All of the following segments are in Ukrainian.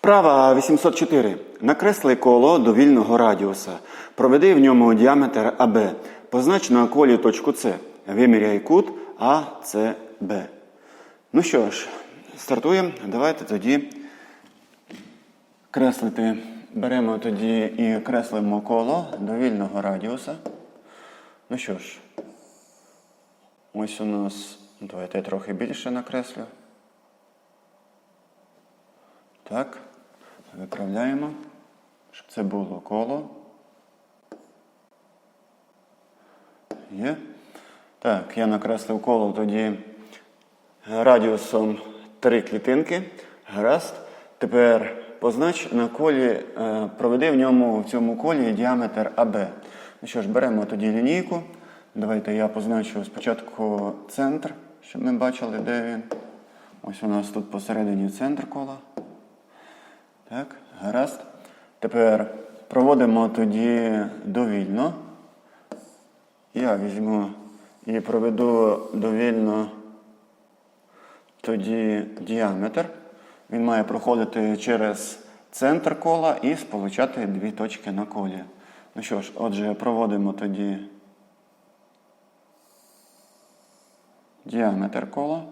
Вправа 804. Накресли коло довільного радіуса. Проведи в ньому діаметр АБ. Познач на колі точку С. Виміряй кут АЦБ. Ну що ж, стартуємо. Давайте тоді креслити. Беремо тоді і креслимо коло довільного радіуса. Ну що ж, ось у нас. Давайте я трохи більше накреслю. Так, виправляємо, щоб це було коло. Є. Так, я накреслив коло тоді радіусом три клітинки. Гаразд. Тепер познач на колі, е, проведи в ньому в цьому колі діаметр АБ. Ну що ж, беремо тоді лінійку. Давайте я позначу спочатку центр, щоб ми бачили, де він. Ось у нас тут посередині центр кола. Так, гаразд. Тепер проводимо тоді довільно. Я візьму і проведу довільно тоді діаметр. Він має проходити через центр кола і сполучати дві точки на колі. Ну що ж, отже, проводимо тоді діаметр кола.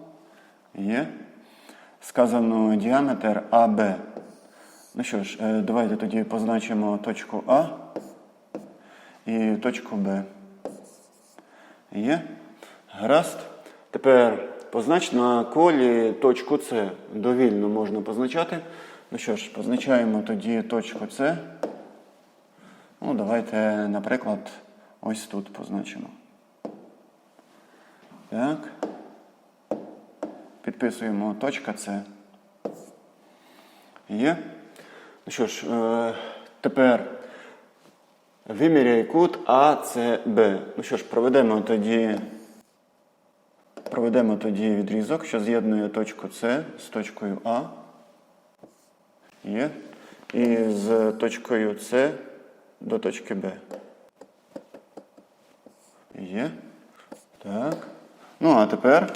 Є. Сказано діаметр АБ. Ну що ж, е, давайте тоді позначимо точку А і точку Б. Є. Гаразд. Тепер познач на колі точку С. Довільно можна позначати. Ну що ж, позначаємо тоді точку С. Ну, давайте, наприклад, ось тут позначимо. Так. Підписуємо точка С. Є. Ну що ж, е, тепер виміряй кут АЦБ. Ну що ж, проведемо тоді, проведемо тоді відрізок, що з'єднує точку С з точкою А. Є. І з точкою С до точки Б. Є. Так. Ну, а тепер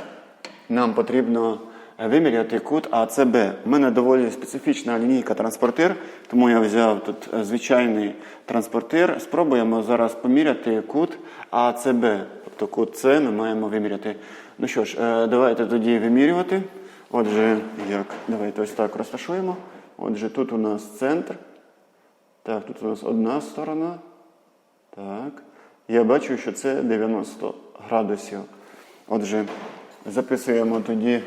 нам потрібно виміряти кут АЦБ. У мене доволі специфічна лінійка транспортир, тому я взяв тут е, звичайний транспортир. Спробуємо зараз поміряти кут АЦБ. Тобто кут С ми маємо виміряти. Ну що ж, е, давайте тоді вимірювати. Отже, як? Давайте ось так розташуємо. Отже, тут у нас центр. Так, тут у нас одна сторона. Так. Я бачу, що це 90 градусів. Отже, записуємо тоді,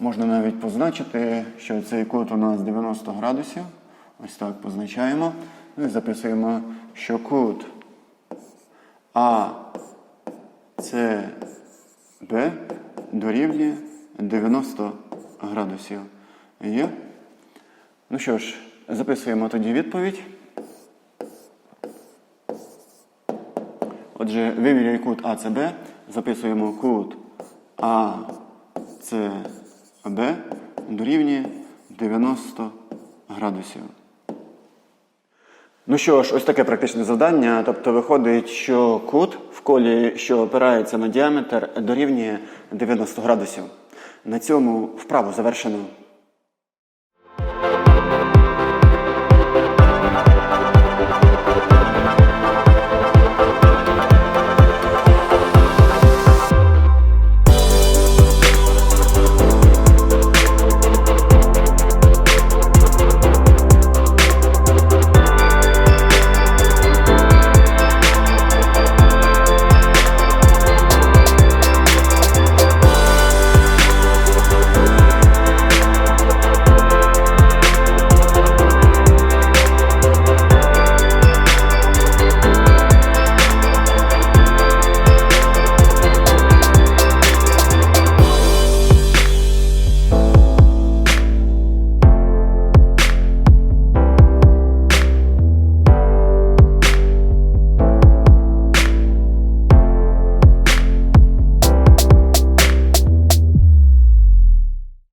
можна навіть позначити, що цей кут у нас 90 градусів. Ось так позначаємо. Ну і записуємо, що кут А, С, Б дорівнює 90 градусів. Є? Ну що ж, записуємо тоді відповідь. Отже, виміряй кут АЦБ, записуємо кут АЦБ дорівнює 90 градусів. Ну що ж, ось таке практичне завдання. Тобто виходить, що кут в колі, що опирається на діаметр, дорівнює 90 градусів. На цьому вправу завершено.